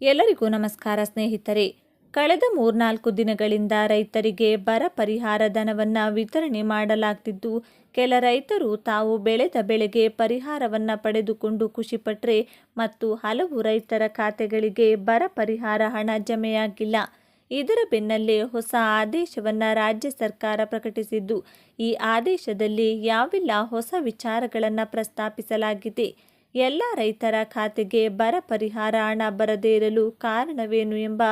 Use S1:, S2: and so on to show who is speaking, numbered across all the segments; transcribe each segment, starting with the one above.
S1: ಎಲ್ಲರಿಗೂ ನಮಸ್ಕಾರ ಸ್ನೇಹಿತರೆ. ಕಳೆದ ಮೂರ್ನಾಲ್ಕು ದಿನಗಳಿಂದ ರೈತರಿಗೆ ಬರ ಪರಿಹಾರ ಧನವನ್ನು ವಿತರಣೆ ಮಾಡಲಾಗ್ತಿದ್ದು, ಕೆಲ ರೈತರು ತಾವು ಬೆಳೆದ ಬೆಳೆಗೆ ಪರಿಹಾರವನ್ನು ಪಡೆದುಕೊಂಡು ಖುಷಿಪಟ್ಟರೆ ಮತ್ತು ಹಲವು ರೈತರ ಖಾತೆಗಳಿಗೆ ಬರ ಪರಿಹಾರ ಹಣ ಜಮೆಯಾಗಿಲ್ಲ. ಇದರ ಬೆನ್ನಲ್ಲೇ ಹೊಸ ಆದೇಶವನ್ನು ರಾಜ್ಯ ಸರ್ಕಾರ ಪ್ರಕಟಿಸಿದ್ದು, ಈ ಆದೇಶದಲ್ಲಿ ಯಾವೆಲ್ಲ ಹೊಸ ವಿಚಾರಗಳನ್ನು ಪ್ರಸ್ತಾಪಿಸಲಾಗಿದೆ ಎಲ್ಲ ರೈತರ ಖಾತೆಗೆ ಬರ ಪರಿಹಾರ ಹಣ ಬರದೇ ಇರಲು ಕಾರಣವೇನು ಎಂಬ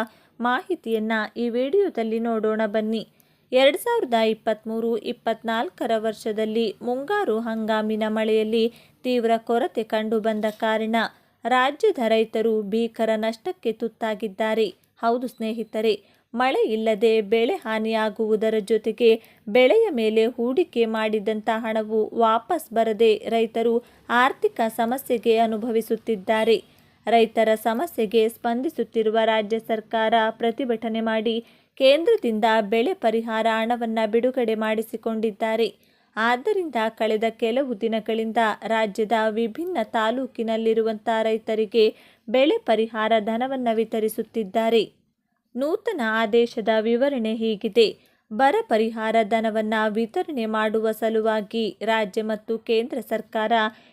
S1: ಮಾಹಿತಿಯನ್ನು ಈ ವಿಡಿಯೋದಲ್ಲಿ ನೋಡೋಣ ಬನ್ನಿ. ಎರಡು ಸಾವಿರದ ಇಪ್ಪತ್ತ್ಮೂರು ಇಪ್ಪತ್ನಾಲ್ಕರ ವರ್ಷದಲ್ಲಿ ಮುಂಗಾರು ಹಂಗಾಮಿನ ಮಳೆಯಲ್ಲಿ ತೀವ್ರ ಕೊರತೆ ಕಂಡುಬಂದ ಕಾರಣ ರಾಜ್ಯದ ರೈತರು ಭೀಕರ ನಷ್ಟಕ್ಕೆ ತುತ್ತಾಗಿದ್ದಾರೆ. ಹೌದು ಸ್ನೇಹಿತರೆ ಮಳೆ ಇಲ್ಲದೆ ಬೆಳೆ ಹಾನಿಯಾಗುವುದರ ಜೊತೆಗೆ ಬೆಳೆಯ ಮೇಲೆ ಹೂಡಿಕೆ ಮಾಡಿದಂಥ ಹಣವು ವಾಪಸ್ ಬರದೆ ರೈತರು ಆರ್ಥಿಕ ಸಮಸ್ಯೆಗೆ ಅನುಭವಿಸುತ್ತಿದ್ದಾರೆ. ರೈತರ ಸಮಸ್ಯೆಗೆ ಸ್ಪಂದಿಸುತ್ತಿರುವ ರಾಜ್ಯ ಸರ್ಕಾರ ಪ್ರತಿಭಟನೆ ಮಾಡಿ ಕೇಂದ್ರದಿಂದ ಬೆಳೆ ಪರಿಹಾರ ಹಣವನ್ನು ಬಿಡುಗಡೆ ಮಾಡಿಸಿಕೊಂಡಿದ್ದಾರೆ. ಆದ್ದರಿಂದ ಕಳೆದ ಕೆಲವು ದಿನಗಳಿಂದ ರಾಜ್ಯದ ವಿಭಿನ್ನ ತಾಲೂಕಿನಲ್ಲಿರುವಂಥ ರೈತರಿಗೆ ಬೆಳೆ ಪರಿಹಾರ ಧನವನ್ನು ವಿತರಿಸುತ್ತಿದ್ದಾರೆ. ನೂತನ ಆದೇಶದ ವಿವರಣೆ ಹೀಗಿದೆ. ಬರ ಪರಿಹಾರ ಧನವನ್ನು ವಿತರಣೆ ಮಾಡುವ ಸಲುವಾಗಿ ರಾಜ್ಯ ಮತ್ತು ಕೇಂದ್ರ ಸರ್ಕಾರ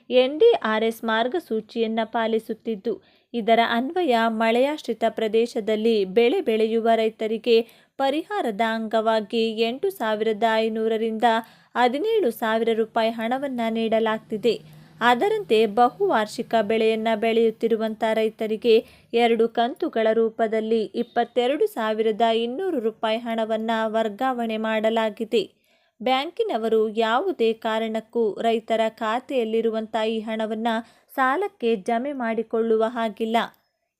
S1: ಎನ್ಡಿಆರ್ಎಸ್ ಮಾರ್ಗಸೂಚಿಯನ್ನು ಪಾಲಿಸುತ್ತಿದ್ದು, ಇದರ ಅನ್ವಯ ಮಳೆಯಾಶ್ರಿತ ಪ್ರದೇಶದಲ್ಲಿ ಬೆಳೆ ಬೆಳೆಯುವ ರೈತರಿಗೆ ಪರಿಹಾರದ ಅಂಗವಾಗಿ ಎಂಟು ಸಾವಿರದ ಐನೂರರಿಂದ ಹದಿನೇಳು ಸಾವಿರ ರೂಪಾಯಿ ಹಣವನ್ನು ನೀಡಲಾಗ್ತಿದೆ. ಅದರಂತೆ ಬಹುವಾರ್ಷಿಕ ಬೆಳೆಯನ್ನು ಬೆಳೆಯುತ್ತಿರುವಂಥ ರೈತರಿಗೆ ಎರಡು ಕಂತುಗಳ ರೂಪದಲ್ಲಿ ಇಪ್ಪತ್ತೆರಡು ಸಾವಿರದ ಇನ್ನೂರು ರೂಪಾಯಿ ಹಣವನ್ನು ವರ್ಗಾವಣೆ ಮಾಡಲಾಗಿದೆ. ಬ್ಯಾಂಕಿನವರು ಯಾವುದೇ ಕಾರಣಕ್ಕೂ ರೈತರ ಖಾತೆಯಲ್ಲಿರುವಂಥ ಈ ಹಣವನ್ನು ಸಾಲಕ್ಕೆ ಜಮೆ ಮಾಡಿಕೊಳ್ಳುವ ಹಾಗಿಲ್ಲ.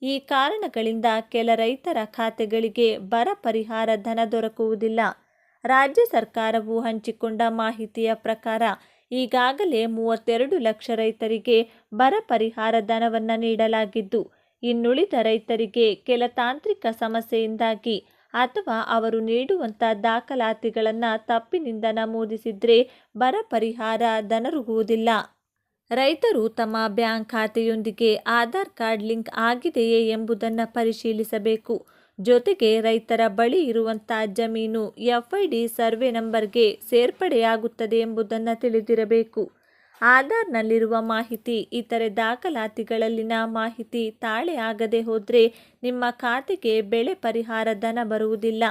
S1: ಈ ಕಾರಣಗಳಿಂದ ಕೆಲ ರೈತರ ಖಾತೆಗಳಿಗೆ ಬರ ಪರಿಹಾರ ಧನ ದೊರಕುವುದಿಲ್ಲ. ರಾಜ್ಯ ಸರ್ಕಾರವು ಹಂಚಿಕೊಂಡ ಮಾಹಿತಿಯ ಪ್ರಕಾರ ಈಗಾಗಲೇ ಮೂವತ್ತೆರಡು ಲಕ್ಷ ರೈತರಿಗೆ ಬರ ಪರಿಹಾರ ಧನವನ್ನು ನೀಡಲಾಗಿದ್ದು, ಇನ್ನುಳಿದ ರೈತರಿಗೆ ಕೆಲ ತಾಂತ್ರಿಕ ಸಮಸ್ಯೆಯಿಂದಾಗಿ ಅಥವಾ ಅವರು ನೀಡುವಂಥ ದಾಖಲಾತಿಗಳನ್ನು ತಪ್ಪಿನಿಂದ ನಮೂದಿಸಿದರೆ ಬರ ಪರಿಹಾರ ಧನರುಗುವುದಿಲ್ಲ ರೈತರು ತಮ್ಮ ಬ್ಯಾಂಕ್ ಖಾತೆಯೊಂದಿಗೆ ಆಧಾರ್ ಕಾರ್ಡ್ ಲಿಂಕ್ ಆಗಿದೆಯೇ ಎಂಬುದನ್ನು ಪರಿಶೀಲಿಸಬೇಕು. ಜೊತೆಗೆ ರೈತರ ಬಳಿ ಇರುವಂಥ ಜಮೀನು ಎಫ್ಐಡಿ ಸರ್ವೆ ನಂಬರ್ಗೆ ಸೇರ್ಪಡೆಯಾಗುತ್ತದೆ ಎಂಬುದನ್ನು ತಿಳಿದಿರಬೇಕು. ಆಧಾರ್ನಲ್ಲಿರುವ ಮಾಹಿತಿ, ಇತರೆ ದಾಖಲಾತಿಗಳಲ್ಲಿನ ಮಾಹಿತಿ ತಾಳೆ ಆಗದೆ ಹೋದರೆ ನಿಮ್ಮ ಖಾತೆಗೆ ಬೆಳೆ ಪರಿಹಾರ ಧನ ಬರುವುದಿಲ್ಲ.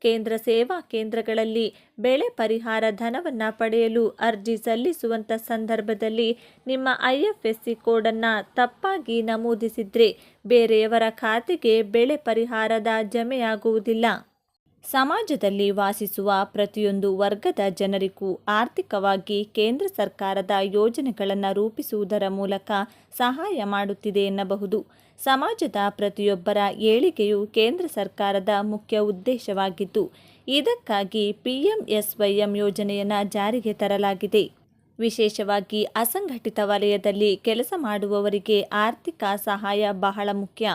S1: ಕೇಂದ್ರ ಸೇವಾ ಕೇಂದ್ರಗಳಲ್ಲಿ ಬೆಳೆ ಪರಿಹಾರ ಧನವನ್ನು ಪಡೆಯಲು ಅರ್ಜಿ ಸಲ್ಲಿಸುವಂಥ ಸಂದರ್ಭದಲ್ಲಿ ನಿಮ್ಮ ಐಎಫ್ಎಸ್ಸಿ ಕೋಡನ್ನು ತಪ್ಪಾಗಿ ನಮೂದಿಸಿದರೆ ಬೇರೆಯವರ ಖಾತೆಗೆ ಬೆಳೆ ಪರಿಹಾರದ ಜಮೆಯಾಗುವುದಿಲ್ಲ. ಸಮಾಜದಲ್ಲಿ ವಾಸಿಸುವ ಪ್ರತಿಯೊಂದು ವರ್ಗದ ಜನರಿಗೂ ಆರ್ಥಿಕವಾಗಿ ಕೇಂದ್ರ ಸರ್ಕಾರದ ಯೋಜನೆಗಳನ್ನು ರೂಪಿಸುವುದರ ಮೂಲಕ ಸಹಾಯ ಮಾಡುತ್ತಿದೆ ಎನ್ನಬಹುದು. ಸಮಾಜದ ಪ್ರತಿಯೊಬ್ಬರ ಏಳಿಗೆಯು ಕೇಂದ್ರ ಸರ್ಕಾರದ ಮುಖ್ಯ ಉದ್ದೇಶವಾಗಿದ್ದು, ಇದಕ್ಕಾಗಿ ಪಿಎಂಎಸ್ವೈಎಂ ಯೋಜನೆಯನ್ನು ಜಾರಿಗೆ ತರಲಾಗಿದೆ. ವಿಶೇಷವಾಗಿ ಅಸಂಘಟಿತ ವಲಯದಲ್ಲಿ ಕೆಲಸ ಮಾಡುವವರಿಗೆ ಆರ್ಥಿಕ ಸಹಾಯ ಬಹಳ ಮುಖ್ಯ.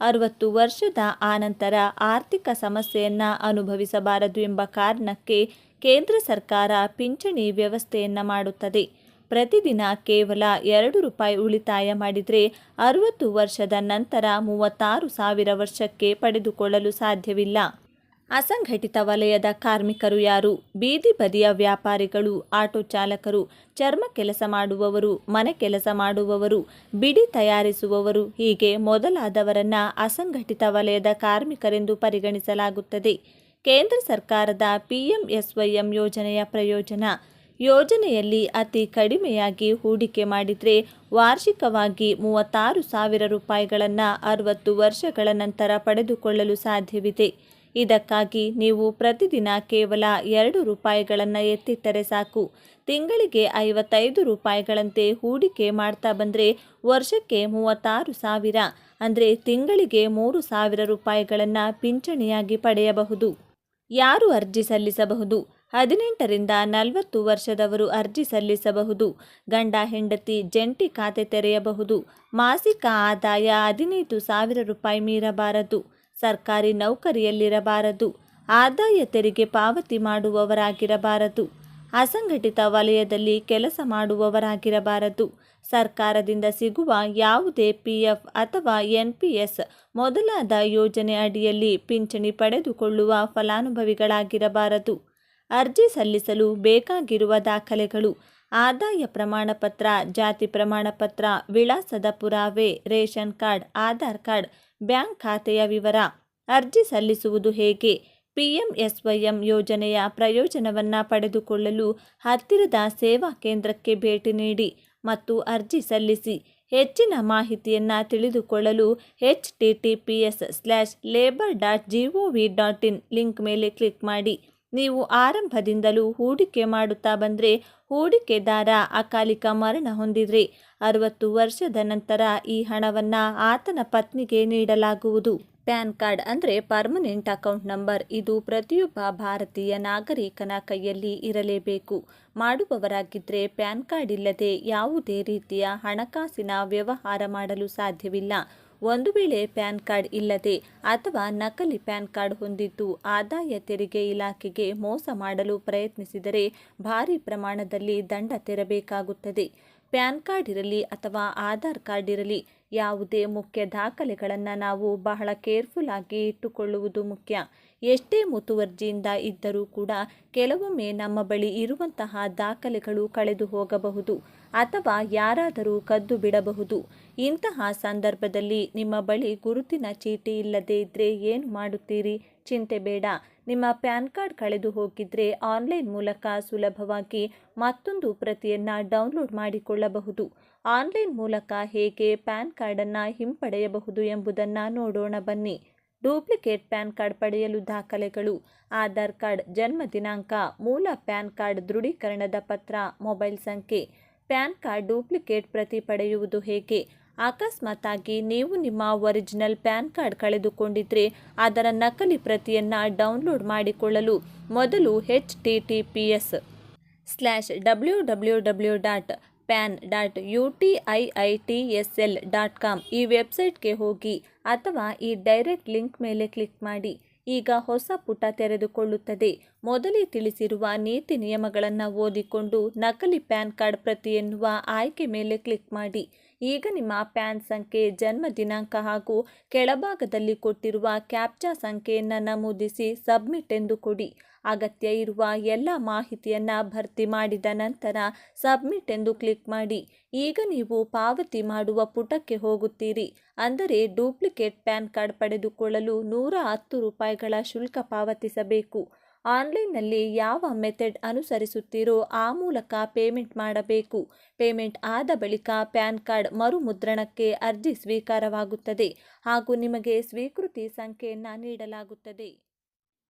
S1: ಅರವತ್ತು ವರ್ಷದ ಆನಂತರ ಆರ್ಥಿಕ ಸಮಸ್ಯೆಯನ್ನು ಅನುಭವಿಸಬಾರದು ಎಂಬ ಕಾರಣಕ್ಕೆ ಕೇಂದ್ರ ಸರ್ಕಾರ ಪಿಂಚಣಿ ವ್ಯವಸ್ಥೆಯನ್ನು ಮಾಡುತ್ತದೆ. ಪ್ರತಿದಿನ ಕೇವಲ ಎರಡು ರೂಪಾಯಿ ಉಳಿತಾಯ ಮಾಡಿದರೆ ಅರುವತ್ತು ವರ್ಷದ ನಂತರ ಮೂವತ್ತಾರು ಸಾವಿರ ವರ್ಷಕ್ಕೆ ಪಡೆದುಕೊಳ್ಳಲು ಸಾಧ್ಯವಿಲ್ಲ. ಅಸಂಘಟಿತ ವಲಯದ ಕಾರ್ಮಿಕರು ಯಾರು? ಬೀದಿ ಬದಿಯ ವ್ಯಾಪಾರಿಗಳು, ಆಟೋ ಚಾಲಕರು, ಚರ್ಮ ಕೆಲಸ ಮಾಡುವವರು, ಮನೆ ಕೆಲಸ ಮಾಡುವವರು, ಬಿಡಿ ತಯಾರಿಸುವವರು, ಹೀಗೆ ಮೊದಲಾದವರನ್ನ ಅಸಂಘಟಿತ ವಲಯದ ಕಾರ್ಮಿಕರೆಂದು ಪರಿಗಣಿಸಲಾಗುತ್ತದೆ. ಕೇಂದ್ರ ಸರ್ಕಾರದ ಪಿಎಂಎಸ್ವೈಎಂ ಯೋಜನೆಯ ಪ್ರಯೋಜನ ಯೋಜನೆಯಲ್ಲಿ ಅತಿ ಕಡಿಮೆಯಾಗಿ ಹೂಡಿಕೆ ಮಾಡಿದರೆ ವಾರ್ಷಿಕವಾಗಿ ಮೂವತ್ತಾರು ಸಾವಿರ ರೂಪಾಯಿಗಳನ್ನು ಅರವತ್ತು ವರ್ಷಗಳ ನಂತರ ಪಡೆದುಕೊಳ್ಳಲು ಸಾಧ್ಯವಿದೆ. ಇದಕ್ಕಾಗಿ ನೀವು ಪ್ರತಿದಿನ ಕೇವಲ ಎರಡು ರೂಪಾಯಿಗಳನ್ನು ಎತ್ತಿಟ್ಟರೆ ಸಾಕು. ತಿಂಗಳಿಗೆ ಐವತ್ತೈದು ರೂಪಾಯಿಗಳಂತೆ ಹೂಡಿಕೆ ಮಾಡ್ತಾ ಬಂದರೆ ವರ್ಷಕ್ಕೆ ಮೂವತ್ತಾರು ಸಾವಿರ. ಅಂದರೆ ತಿಂಗಳಿಗೆ ಮೂರು ಸಾವಿರ ರೂಪಾಯಿಗಳನ್ನು ಪಿಂಚಣಿಯಾಗಿ ಪಡೆಯಬಹುದು. ಯಾರು ಅರ್ಜಿ ಸಲ್ಲಿಸಬಹುದು? ಹದಿನೆಂಟರಿಂದ ನಲವತ್ತು ವರ್ಷದವರು ಅರ್ಜಿ ಸಲ್ಲಿಸಬಹುದು. ಗಂಡ, ಹೆಂಡತಿ, ಜಂಟಿ ಖಾತೆ ತೆರೆಯಬಹುದು. ಮಾಸಿಕ ಆದಾಯ ಹದಿನೈದು ಸಾವಿರ ರೂಪಾಯಿ ಮೀರಬಾರದು. ಸರ್ಕಾರಿ ನೌಕರಿಯಲ್ಲಿರಬಾರದು. ಆದಾಯ ತೆರಿಗೆ ಪಾವತಿ ಮಾಡುವವರಾಗಿರಬಾರದು. ಅಸಂಘಟಿತ ವಲಯದಲ್ಲಿ ಕೆಲಸ ಮಾಡುವವರಾಗಿರಬಾರದು. ಸರ್ಕಾರದಿಂದ ಸಿಗುವ ಯಾವುದೇ ಪಿಎಫ್ ಅಥವಾ ಎನ್ಪಿಎಸ್ ಮೊದಲಾದ ಯೋಜನೆ ಅಡಿಯಲ್ಲಿ ಪಿಂಚಣಿ ಪಡೆದುಕೊಳ್ಳುವ ಫಲಾನುಭವಿಗಳಾಗಿರಬಾರದು. ಅರ್ಜಿ ಸಲ್ಲಿಸಲು ಬೇಕಾಗಿರುವ ದಾಖಲೆಗಳು, ಆದಾಯ ಪ್ರಮಾಣಪತ್ರ, ಜಾತಿ ಪ್ರಮಾಣಪತ್ರ, ವಿಳಾಸದ ಪುರಾವೆ, ration card, Aadhaar card, bank ಖಾತೆಯ ವಿವರ, ಅರ್ಜಿ ಸಲ್ಲಿಸುವುದು ಹೇಗೆ ಪಿಎಂಎಸ್ವೈಎಂ ಯೋಜನೆಯ ಪ್ರಯೋಜನವನ್ನು ಪಡೆದುಕೊಳ್ಳಲು ಹತ್ತಿರದ ಸೇವಾ ಕೇಂದ್ರಕ್ಕೆ ಭೇಟಿ ನೀಡಿ ಮತ್ತು ಅರ್ಜಿ ಸಲ್ಲಿಸಿ, ಹೆಚ್ಚಿನ ಮಾಹಿತಿಯನ್ನು ತಿಳಿದುಕೊಳ್ಳಲು H T T P S slash labour dot G O V dot in link ಮೇಲೆ ಕ್ಲಿಕ್ ಮಾಡಿ. ನೀವು ಆರಂಭದಿಂದಲೂ ಹೂಡಿಕೆ ಮಾಡುತ್ತಾ ಬಂದರೆ ಹೂಡಿಕೆದಾರ ಅಕಾಲಿಕ ಮರಣ ಹೊಂದಿದ್ರಿ. ಅರವತ್ತು ವರ್ಷದ ನಂತರ ಈ ಹಣವನ್ನು ಆತನ ಪತ್ನಿಗೆ ನೀಡಲಾಗುವುದು. ಪ್ಯಾನ್ ಕಾರ್ಡ್ ಅಂದರೆ ಪರ್ಮನೆಂಟ್ ಅಕೌಂಟ್ ನಂಬರ್. ಇದು ಪ್ರತಿಯೊಬ್ಬ ಭಾರತೀಯ ನಾಗರಿಕನ ಕೈಯಲ್ಲಿ ಇರಲೇಬೇಕು. ಮಾಡುವವರಾಗಿದ್ದರೆ ಪ್ಯಾನ್ ಕಾರ್ಡ್ ಇಲ್ಲದೆ ಯಾವುದೇ ರೀತಿಯ ಹಣಕಾಸಿನ ವ್ಯವಹಾರ ಮಾಡಲು ಸಾಧ್ಯವಿಲ್ಲ. ಒಂದು ವೇಳೆ ಪ್ಯಾನ್ ಕಾರ್ಡ್ ಇಲ್ಲದೆ ಅಥವಾ ನಕಲಿ ಪ್ಯಾನ್ ಕಾರ್ಡ್ ಹೊಂದಿದ್ದು ಆದಾಯ ತೆರಿಗೆ ಇಲಾಖೆಗೆ ಮೋಸ ಮಾಡಲು ಪ್ರಯತ್ನಿಸಿದರೆ ಭಾರಿ ಪ್ರಮಾಣದಲ್ಲಿ ದಂಡ ತೆರಬೇಕಾಗುತ್ತದೆ. ಪ್ಯಾನ್ ಕಾರ್ಡ್ ಇರಲಿ ಅಥವಾ ಆಧಾರ್ ಕಾರ್ಡ್ ಇರಲಿ, ಯಾವುದೇ ಮುಖ್ಯ ದಾಖಲೆಗಳನ್ನು ನಾವು ಬಹಳ ಕೇರ್ಫುಲ್ ಆಗಿ ಇಟ್ಟುಕೊಳ್ಳುವುದು ಮುಖ್ಯ. ಎಷ್ಟೇ ಮುತುವರ್ಜಿಯಿಂದ ಇದ್ದರೂ ಕೂಡ ಕೆಲವೊಮ್ಮೆ ನಮ್ಮ ಬಳಿ ಇರುವಂತಹ ದಾಖಲೆಗಳು ಕಳೆದು ಹೋಗಬಹುದು. ಅಥವಾ ಯಾರಾದರೂ ಕದ್ದು ಬಿಡಬಹುದು. ಇಂತಹ ಸಂದರ್ಭದಲ್ಲಿ ನಿಮ್ಮ ಬಳಿ ಗುರುತಿನ ಚೀಟಿ ಇಲ್ಲದೇ ಇದ್ದರೆ ಏನು ಮಾಡುತ್ತೀರಿ? ಚಿಂತೆ ಬೇಡ. ನಿಮ್ಮ ಪ್ಯಾನ್ ಕಾರ್ಡ್ ಕಳೆದು ಹೋಗಿದ್ರೆ ಆನ್ಲೈನ್ ಮೂಲಕ ಸುಲಭವಾಗಿ ಮತ್ತೊಂದು ಪ್ರತಿಯನ್ನು ಡೌನ್ಲೋಡ್ ಮಾಡಿಕೊಳ್ಳಬಹುದು. ಆನ್ಲೈನ್ ಮೂಲಕ ಹೇಗೆ ಪ್ಯಾನ್ ಕಾರ್ಡನ್ನು ಹಿಂಪಡೆಯಬಹುದು ಎಂಬುದನ್ನು ನೋಡೋಣ ಬನ್ನಿ. ಡೂಪ್ಲಿಕೇಟ್ ಪ್ಯಾನ್ ಕಾರ್ಡ್ ಪಡೆಯಲು ದಾಖಲೆಗಳು, ಆಧಾರ್ ಕಾರ್ಡ್, ಜನ್ಮ ದಿನಾಂಕ, ಮೂಲ ಪ್ಯಾನ್ ಕಾರ್ಡ್ ದೃಢೀಕರಣದ ಪತ್ರ, ಮೊಬೈಲ್ ಸಂಖ್ಯೆ ಪ್ಯಾನ್ ಕಾರ್ಡ್ ಡೂಪ್ಲಿಕೇಟ್ ಪ್ರತಿ ಪಡೆಯುವುದು ಹೇಗೆ? ಅಕಸ್ಮಾತಾಗಿ ನೀವು ನಿಮ್ಮ ಒರಿಜಿನಲ್ ಪ್ಯಾನ್ ಕಾರ್ಡ್ ಕಳೆದುಕೊಂಡಿದ್ರೆ ಅದರ ನಕಲಿ ಪ್ರತಿಯನ್ನು ಡೌನ್ಲೋಡ್ ಮಾಡಿಕೊಳ್ಳಲು ಮೊದಲು H T T P S slash W W W dot PAN dot U T I I T S L dot com ಈ ವೆಬ್ಸೈಟ್ಗೆ ಹೋಗಿ ಅಥವಾ ಈ ಡೈರೆಕ್ಟ್ ಲಿಂಕ್ ಮೇಲೆ ಕ್ಲಿಕ್ ಮಾಡಿ. ಈಗ ಹೊಸ ಪುಟ ತೆರೆದುಕೊಳ್ಳುತ್ತದೆ. ಮೊದಲೇ ತಿಳಿಸಿರುವ ನೀತಿ ನಿಯಮಗಳನ್ನು ಓದಿಕೊಂಡು ನಕಲಿ ಪ್ಯಾನ್ ಕಾರ್ಡ್ ಪ್ರತಿ ಎನ್ನುವ ಆಯ್ಕೆ ಮೇಲೆ ಕ್ಲಿಕ್ ಮಾಡಿ. ಈಗ ನಿಮ್ಮ ಪ್ಯಾನ್ ಸಂಖ್ಯೆ, ಜನ್ಮ ದಿನಾಂಕ ಹಾಗೂ ಕೆಳಭಾಗದಲ್ಲಿ ಕೊಟ್ಟಿರುವ ಕ್ಯಾಪ್ಚಾ ಸಂಖ್ಯೆಯನ್ನು ನಮೂದಿಸಿ ಸಬ್ಮಿಟ್ ಎಂದು ಕೊಡಿ. ಅಗತ್ಯ ಇರುವ ಎಲ್ಲ ಮಾಹಿತಿಯನ್ನು ಭರ್ತಿ ಮಾಡಿದ ನಂತರ ಸಬ್ಮಿಟ್ ಎಂದು ಕ್ಲಿಕ್ ಮಾಡಿ. ಈಗ ನೀವು ಪಾವತಿ ಮಾಡುವ ಪುಟಕ್ಕೆ ಹೋಗುತ್ತೀರಿ. ಅಂದರೆ ಡೂಪ್ಲಿಕೇಟ್ ಪ್ಯಾನ್ ಕಾರ್ಡ್ ಪಡೆದುಕೊಳ್ಳಲು ನೂರ ಹತ್ತು ರೂಪಾಯಿಗಳ ಶುಲ್ಕ ಪಾವತಿಸಬೇಕು. ಆನ್ಲೈನ್ನಲ್ಲಿ ಯಾವ ಮೆಥಡ್ ಅನುಸರಿಸುತ್ತೀರೋ ಆ ಮೂಲಕ ಪೇಮೆಂಟ್ ಮಾಡಬೇಕು. ಪೇಮೆಂಟ್ ಆದ ಬಳಿಕ ಪ್ಯಾನ್ ಕಾರ್ಡ್ ಮರುಮುದ್ರಣಕ್ಕೆ ಅರ್ಜಿ ಸ್ವೀಕಾರವಾಗುತ್ತದೆ ಹಾಗೂ ನಿಮಗೆ ಸ್ವೀಕೃತಿ ಸಂಖ್ಯೆಯನ್ನು ನೀಡಲಾಗುತ್ತದೆ.